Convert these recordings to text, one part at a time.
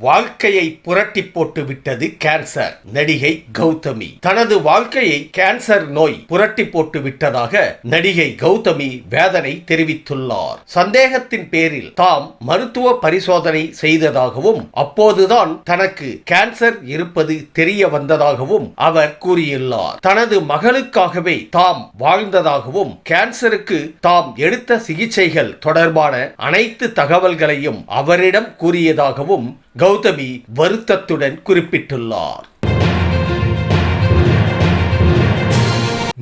வாழ்க்கையை புரட்டி போட்டு விட்டது கேன்சர். நடிகை கௌதமி. தனது வாழ்க்கையை கேன்சர் நோய் புரட்டி போட்டு விட்டதாக நடிகை கௌதமி வேதனை தெரிவித்துள்ளார். சந்தேகத்தின் பேரில் தாம் மருத்துவ பரிசோதனை செய்ததாகவும் அப்போதுதான் தனக்கு கேன்சர் இருப்பது தெரிய வந்ததாகவும் அவர் கூறியுள்ளார். தனது மகளுக்காகவே தாம் வாழ்ந்ததாகவும் கேன்சருக்கு தாம் எடுத்த சிகிச்சைகள் தொடர்பான அனைத்து தகவல்களையும் அவரிடம் கூறியதாகவும் கௌதமி வருத்தத்துடன் குறிப்பிட்டுள்ளார்.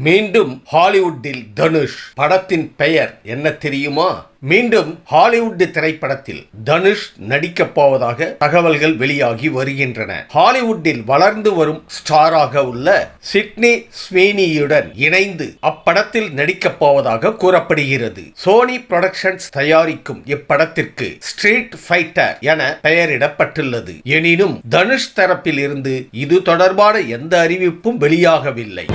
மீண்டும் ஹாலிவுட்டில் தனுஷ் படத்தின் பெயர் என்ன தெரியுமா? மீண்டும் ஹாலிவுட் திரைப்படத்தில் தனுஷ் நடிக்கப் போவதாக தகவல்கள் வெளியாகி வருகின்றன. ஹாலிவுட்டில் வளர்ந்து வரும் ஸ்டாராக உள்ள சிட்னி ஸ்வீனியுடன் இணைந்து அப்படத்தில் நடிக்கப் போவதாக கூறப்படுகிறது. சோனி புரொடக்ஷன்ஸ் தயாரிக்கும் இப்படத்திற்கு ஸ்ட்ரீட் ஃபைட்டர் என பெயரிடப்பட்டுள்ளது. எனினும் தனுஷ் தரப்பில் இருந்து இது தொடர்பான எந்த அறிவிப்பும் வெளியாகவில்லை.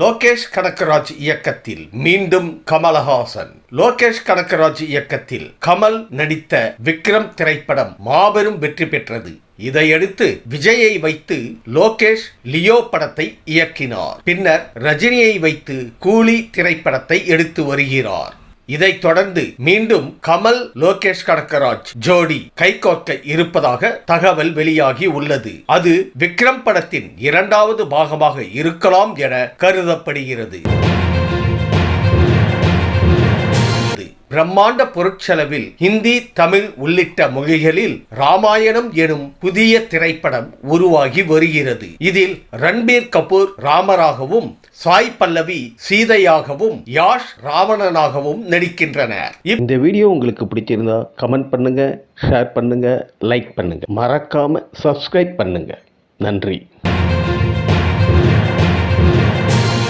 லோகேஷ் கனகராஜ் இயக்கத்தில் மீண்டும் கமலஹாசன். லோகேஷ் கனகராஜ் இயக்கத்தில் கமல் நடித்த விக்ரம் திரைப்படம் மாபெரும் வெற்றி பெற்றது. இதையடுத்து விஜயை வைத்து லோகேஷ் லியோ படத்தை இயக்கினார். பின்னர் ரஜினியை வைத்து கூலி திரைப்படத்தை எடுத்து வருகிறார். இதைத் தொடர்ந்து மீண்டும் கமல் லோகேஷ் கடக்கராஜ் ஜோடி கைகோர்க்க இருப்பதாக தகவல் வெளியாகி உள்ளது. அது விக்ரம் படத்தின் இரண்டாவது பாகமாக இருக்கலாம் என கருதப்படுகிறது. பிரம்மாண்ட பொருட்செலவில் ஹிந்தி தமிழ் உள்ளிட்ட மொழிகளில் ராமாயணம் எனும் புதிய திரைப்படம் உருவாகி வருகிறது. இதில் ரன்பீர் கபூர் ராமராகவும் சாய் பல்லவி சீதையாகவும் யாஷ் ராவணனாகவும் நடிக்கின்றனர். இந்த வீடியோ உங்களுக்கு பிடிச்சிருந்தா கமெண்ட் பண்ணுங்க ஷேர் பண்ணுங்க லைக் பண்ணுங்க. மறக்காம சப்ஸ்கிரைப் பண்ணுங்க. நன்றி.